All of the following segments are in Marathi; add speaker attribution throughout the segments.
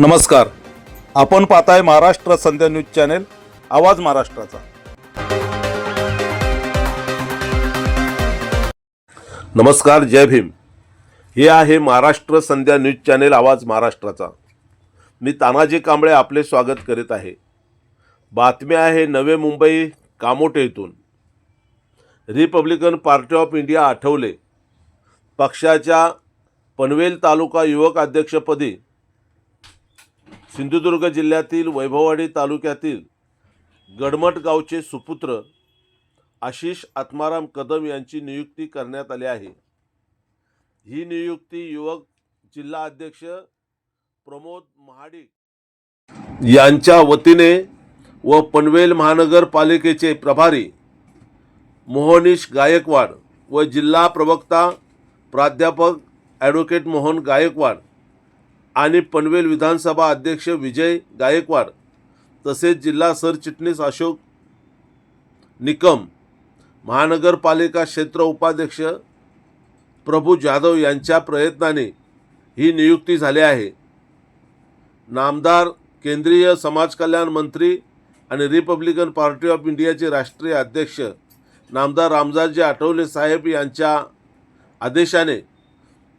Speaker 1: नमस्कार आपण पाहताय महाराष्ट्र संध्या न्यूज चॅनेल आवाज महाराष्ट्राचा नमस्कार जय भीम हे आहे महाराष्ट्र संध्या न्यूज चॅनेल आवाज महाराष्ट्राचा मी तानाजी कांबळे आपले स्वागत करीत आहे बातमी आहे नवे मुंबई कामोटे येथून Republican Party of India Athawale पक्षाच्या पनवेल तालुका युवक अध्यक्षपदी सिंधुदुर्ग जिल्ह्यातील वैभववाडी तालुक्यातील गडमट गावचे सुपुत्र आशिष आत्माराम कदम यांची नियुक्ती करण्यात आली आहे ही नियुक्ती युवक जिल्हा अध्यक्ष प्रमोद महाडिक यांच्या वतीने व पनवेल महानगरपालिकेचे प्रभारी मोहनीश गायकवाड व जिल्हा प्रवक्ता प्राध्यापक ॲडव्होकेट मोहन गायकवाड आणि पनवेल विधानसभा अध्यक्ष विजय गायकवाड तसेच जिल्हा सरचिटणीस अशोक निकम महानगरपालिका क्षेत्र उपाध्यक्ष प्रभू जाधव यांच्या प्रयत्नाने ही नियुक्ती झाली आहे नामदार केंद्रीय समाज कल्याण मंत्री आणि रिपब्लिकन पार्टी ऑफ इंडियाचे राष्ट्रीय अध्यक्ष नामदार रामदासजी आठवले साहेब यांच्या आदेशाने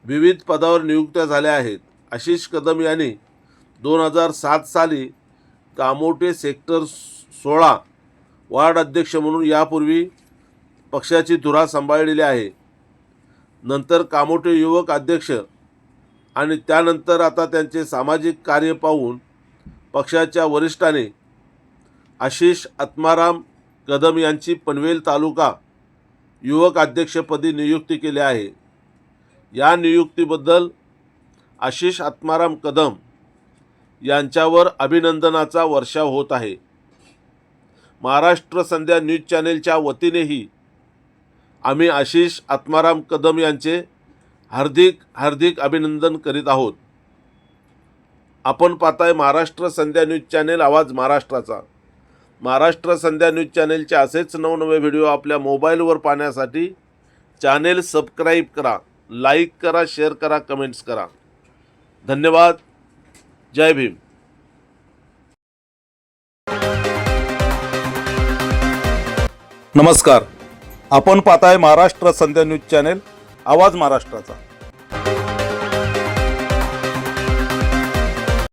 Speaker 1: विविध पदावर नियुक्त्या झाल्या आहेत आशिष कदम यांनी दोन हजार सात साली कामोटे सेक्टर सोळा वार्ड अध्यक्ष म्हणून यापूर्वी पक्षाची धुरा सांभाळलेली आहे नंतर कामोटे युवक अध्यक्ष आणि त्यानंतर आता त्यांचे सामाजिक कार्य पाहून पक्षाच्या वरिष्ठाने आशिष आत्माराम कदम यांची पनवेल तालुका युवक अध्यक्षपदी नियुक्ती केली आहे या नियुक्तीबद्दल आशिष आत्माराम कदम यांच्यावर अभिनंदनाचा वर्षाव होत आहे महाराष्ट्र संध्या न्यूज चॅनेलच्या वतीनेही आम्ही आशिष आत्माराम कदम यांचे हार्दिक हार्दिक अभिनंदन करीत आहोत आपण पाहताय महाराष्ट्र संध्या न्यूज चॅनेल आवाज महाराष्ट्राचा महाराष्ट्र संध्या न्यूज चॅनेलचे असेच नवनवे व्हिडिओ आपल्या मोबाईलवर पाहण्यासाठी चॅनेल सबस्क्राईब करा लाईक करा शेअर करा कमेंट्स करा धन्यवाद जय भीम नमस्कार आपण पाहताय महाराष्ट्र संध्या न्यूज चॅनेल आवाज महाराष्ट्राचा